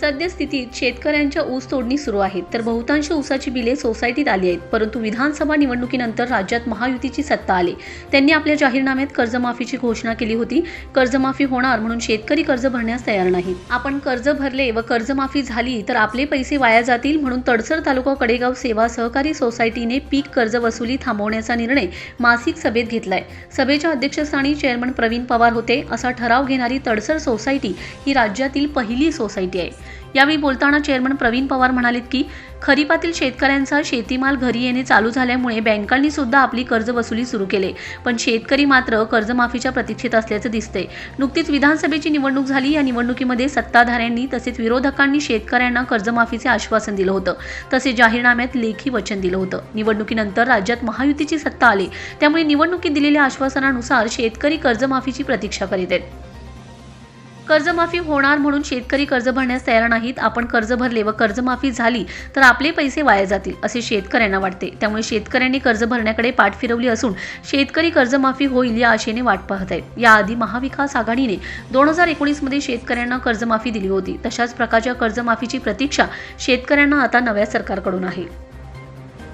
सद्यस्थितीत शेतकऱ्यांच्या ऊस तोडणी सुरू आहेत तर बहुतांश ऊसाची बिले सोसायटीत आली आहेत. परंतु विधानसभा निवडणुकीनंतर राज्यात महायुतीची सत्ता आली. त्यांनी आपल्या जाहीरनाम्यात कर्जमाफीची घोषणा केली होती. कर्जमाफी होणार म्हणून शेतकरी कर्ज भरण्यास तयार नाहीत. आपण कर्ज भरले व कर्जमाफी झाली तर आपले पैसे वाया जातील म्हणून तडसर तालुका कडेगाव सेवा सहकारी सोसायटीने पीक कर्ज वसुली थांबवण्याचा निर्णय मासिक सभेत घेतलाय. सभेच्या अध्यक्षस्थानी चेअरमन प्रवीण पवार होते. असा ठराव घेणारी तडसर सोसायटी ही राज्यातील पहिली सोसायटी आहे. यावेळी बोलताना चेअरमन प्रवीण पवार म्हणालेत की खरीपातील शेतकऱ्यांचा शेतीमाल घरी येणे चालू झाल्यामुळे बँकांनी सुद्धा आपली कर्ज वसुली सुरू केले. पण शेतकरी मात्र कर्जमाफीच्या प्रतीक्षेत असल्याचं दिसतंय. नुकतीच विधानसभेची निवडणूक झाली. या निवडणुकीमध्ये सत्ताधाऱ्यांनी तसेच विरोधकांनी शेतकऱ्यांना कर्जमाफीचे आश्वासन दिलं होतं. तसे जाहीरनाम्यात लेखी वचन दिलं होतं. निवडणुकीनंतर राज्यात महायुतीची सत्ता आली. त्यामुळे निवडणुकीत दिलेल्या आश्वासनानुसार शेतकरी कर्जमाफीची प्रतीक्षा करीत आहेत. कर्जमाफी होणार म्हणून शेतकरी कर्ज भरण्यास तयार नाहीत. आपण कर्ज भरले व कर्जमाफी झाली तर आपले पैसे वाया जातील असे शेतकऱ्यांना वाटते. त्यामुळे शेतकऱ्यांनी कर्ज भरण्याकडे पाठ फिरवली असून शेतकरी कर्जमाफी होईल या आशेने वाट पाहत आहेत. याआधी महाविकास आघाडीने दोन हजार एकोणीसमध्ये शेतकऱ्यांना कर्जमाफी दिली होती. तशाच प्रकारच्या कर्जमाफीची प्रतीक्षा शेतकऱ्यांना आता नव्या सरकारकडून आहे.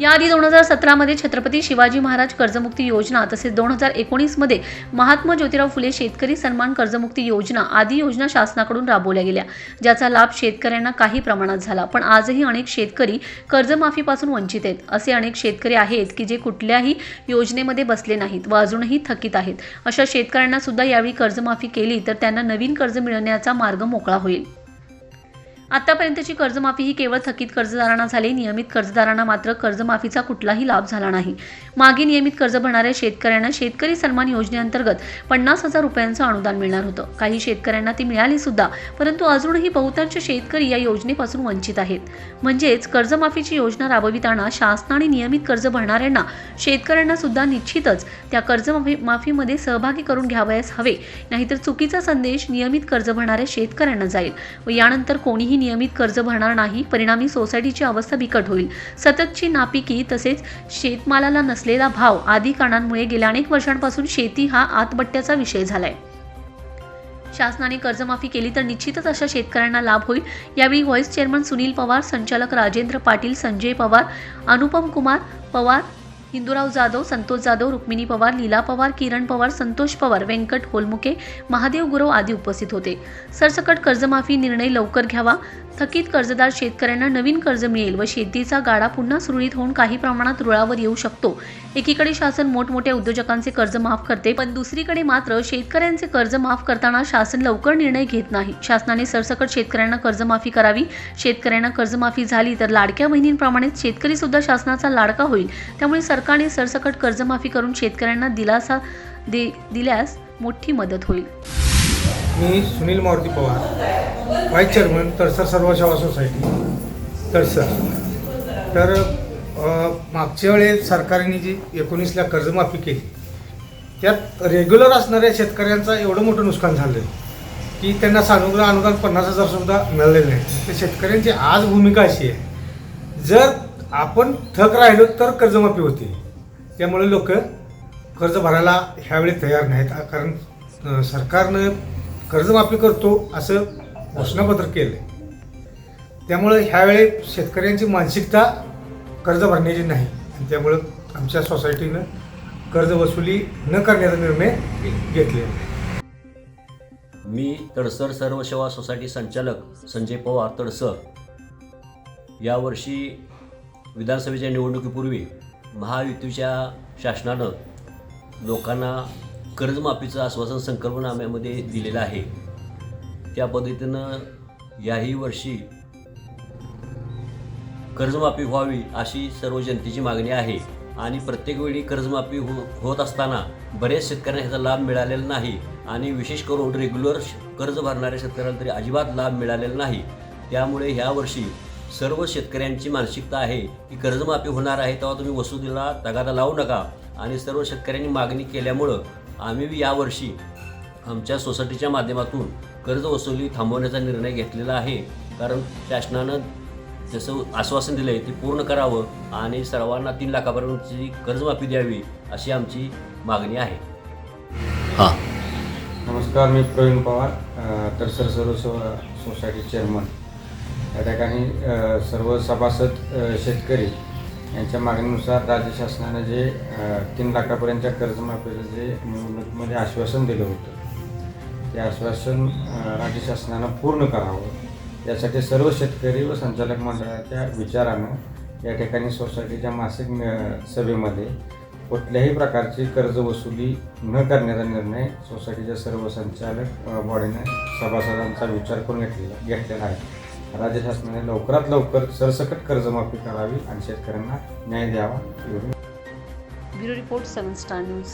याआधी दोन हजार सतरामध्ये छत्रपती शिवाजी महाराज कर्जमुक्ती योजना तसेच दोन हजार एकोणीसमध्ये महात्मा ज्योतिराव फुले शेतकरी सन्मान कर्जमुक्ती योजना आदी योजना शासनाकडून राबवल्या गेल्या ज्याचा लाभ शेतकऱ्यांना काही प्रमाणात झाला. पण आजही अनेक शेतकरी कर्जमाफीपासून वंचित आहेत. असे अनेक शेतकरी आहेत की जे कुठल्याही योजनेमध्ये बसले नाहीत व अजूनही थकीत आहेत. अशा शेतकऱ्यांना सुद्धा यावेळी कर्जमाफी केली तर त्यांना नवीन कर्ज मिळण्याचा मार्ग मोकळा होईल. आतापर्यंतची कर्जमाफी ही केवळ थकीत कर्जदारांना झाली नियमित कर्जदारांना मात्र कर्जमाफीचा कुठलाही लाभ झाला नाही. मागे नियमित कर्ज भरणाऱ्या शेतकऱ्यांना शेतकरी सन्मान योजनेअंतर्गत पन्नास हजार रुपयांचं अनुदान मिळणार होतं. काही शेतकऱ्यांना ती मिळाली सुद्धा परंतु अजूनही बहुतांश शेतकरी या योजनेपासून वंचित आहेत. म्हणजेच कर्जमाफीची योजना राबविताना शासनाने नियमित कर्ज भरणाऱ्यांना शेतकऱ्यांना सुद्धा निश्चितच त्या कर्जमाफी माफीमध्ये सहभागी करून घ्यावयास हवे. नाहीतर चुकीचा संदेश नियमित कर्ज भरणाऱ्या शेतकऱ्यांना जाईल. व यानंतर कोणीही नियमित कर्ज भरणार नाही परिणामी सोसायटीची अवस्था बिकट होईल. सततची नापिकी तसेच शेतमालाला नसलेला भाव आदी कारणांमुळे गेल्या अनेक वर्षांपासून शेती हा आतबट्ट्याचा विषय झालाय. शासनाने कर्जमाफी केली तर निश्चितच अशा शेतकऱ्यांना लाभ होईल. यावेळी व्हाईस चेअरमन सुनील पवार संचालक राजेंद्र पाटील संजय पवार अनुपम कुमार पवार हिंदूराव जाधव संतोष जाधव रुक्मिणी पवार लीला पवार किरण पवार संतोष पवार व्यंकट होलमुके महादेव गुरव आदी उपस्थित होते. सरसकट कर्जमाफी निर्णय लवकर घ्यावा. थकीत कर्जदार शेतकऱ्यांना नवीन कर्ज मिळेल व शेतीचा गाडा पुन्हा सुरळीत होऊन काही प्रमाणात रुळावर येऊ शकतो. एकीकडे शासन मोठमोठ्या उद्योजकांचे कर्ज माफ करते पण दुसरीकडे मात्र शेतकऱ्यांचे कर्ज माफ करताना शासन लवकर निर्णय घेत नाही. शासनाने सरसकट शेतकऱ्यांना कर्जमाफी करावी. शेतकऱ्यांना कर्जमाफी झाली तर लाडक्या बहिणींप्रमाणेच शेतकरी सुद्धा शासनाचा लाडका होईल. त्यामुळे सरकारने सरसकट कर्जमाफी करून शेतकऱ्यांना दिलासा दे दिल्यास मोठी मदत होईल. मी सुनील मारुती पवार व्हाईस चेअरमन तरसर सर्व सेवा सोसायटी. तरसर. तर मागच्या वेळेस सरकारने जी एकोणीसला कर्जमाफी केली त्यात रेग्युलर असणाऱ्या शेतकऱ्यांचं एवढं मोठं नुकसान झालं की त्यांना सानुग्रह अनुदान पन्नास हजारसुद्धा मिळालेलं नाही. तर शेतकऱ्यांची आज भूमिका अशी आहे जर आपण थक राहिलो तर कर्जमाफी होते. त्यामुळे लोक कर्ज भरायला ह्यावेळी तयार नाहीत कारण सरकारनं कर्जमाफी करतो असं घोषणापत्र केलं आहे त्यामुळं ह्यावेळी शेतकऱ्यांची मानसिकता कर्ज भरण्याची नाही. आणि त्यामुळं आमच्या सोसायटीनं कर्ज वसुली न करण्याचा निर्णय घेतलेला मी तडसर सर्व सेवा सोसायटी संचालक संजय पवार तडसर. यावर्षी विधानसभेच्या निवडणुकीपूर्वी महायुतीच्या शासनानं लोकांना कर्जमाफीचं आश्वासन संकल्पनाम्यामध्ये दिलेलं आहे. त्या पद्धतीनं याही वर्षी कर्जमाफी व्हावी अशी सर्व जनतेची मागणी आहे. आणि प्रत्येक वेळी कर्जमाफी हो होत असताना बऱ्याच शेतकऱ्यांना ह्याचा लाभ मिळालेला नाही. आणि विशेष करून रेग्युलर कर्ज भरणाऱ्या शेतकऱ्यांना तरी अजिबात लाभ मिळालेला नाही. त्यामुळे ह्या वर्षी सर्व शेतकऱ्यांची मानसिकता आहे की कर्जमाफी होणार आहे तेव्हा तुम्ही वसुलीला तगादा लावू नका. आणि सर्व शेतकऱ्यांनी मागणी केल्यामुळं आम्ही यावर्षी आमच्या सोसायटीच्या माध्यमातून कर्ज वसुली थांबवण्याचा निर्णय घेतलेला आहे. कारण शासनानं जसं आश्वासन दिलं आहे ते पूर्ण करावं आणि सर्वांना तीन लाखापर्यंतची कर्जमाफी द्यावी अशी आमची मागणी आहे. हां. नमस्कार मी प्रवीण पवार अ, तरसर सर्व सो सोसायटी चेअरमन. या ठिकाणी सर्व सभासद शेतकरी यांच्या मागणीनुसार राज्य शासनानं जे तीन लाखापर्यंतच्या कर्जमाफीचं जे निवडणुकीमध्ये आश्वासन दिलं होतं ते आश्वासन राज्य शासनानं पूर्ण करावं. यासाठी सर्व शेतकरी व संचालक मंडळाच्या विचारानं या ठिकाणी सोसायटीच्या मासिक सभेमध्ये कुठल्याही प्रकारची कर्ज वसुली न करण्याचा निर्णय सोसायटीच्या सर्व संचालक बॉडीने सभासदांचा विचार करून घेतलेला घेतलेला आहे. राज्य शासनाने लवकरात लवकर सरसकट कर्जमाफी करावी आणि शेतकऱ्यांना न्याय द्यावा एवढी. Bureau report seven star news.